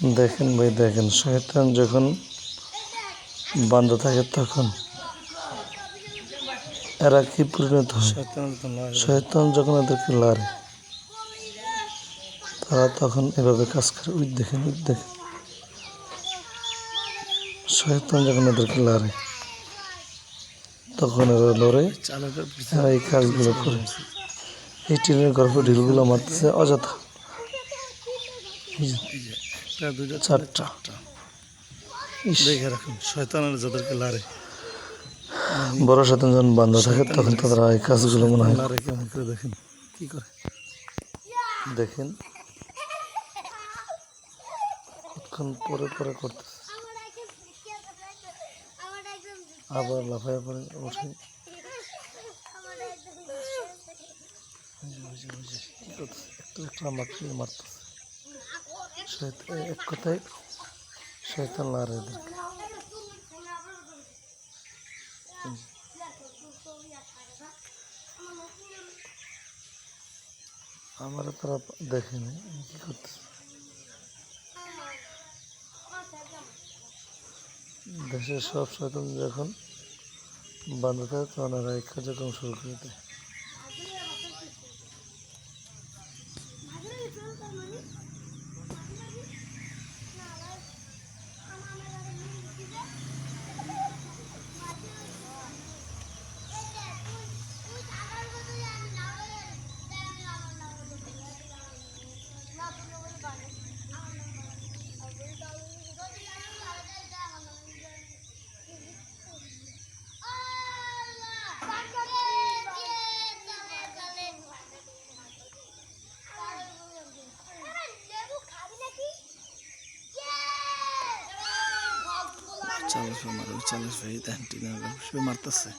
দেখেন ভাই দেখেন শয়তান যখন বান্ধা থাকে তখন এরা কি পরিণত হয়? শয়তান যখন এদেরকে লারে তারা তখন এভাবে কাজ করে। উঠ দেখেন উঠ দেখেন। শয়তান যখন এদেরকে লারে তখন এরা লড়ে এরা এই কাজগুলো করে। এই টিনের গল্প ঢিলগুলো মারতেছে অযথা। একটা দুইটা চারটা। ইস, দেখে রাখুন শয়তানের যাদেরকে লারে। বড় শয়তান যখন বান্ধা থাকে তখন তারা এই কাজগুলো মনে হয়। লারে কেমন করে দেখেন কি করে? দেখেন। কতক্ষণ পরে পরে করতেছে। আবার লাফায় পরে উঠে একটু একটু আমাকে মারতেছে। এক কথায় শয়তান লারে এদেরকে আমারও তারা দেখেনি, কি করতেছে? দেশের সব শয়তান যখন বান্ধা থাকে তখন এই কার্যক্রম শুরু করে দেয়। চালাস মারো চালাস ভাই গল্প সে মারতেছে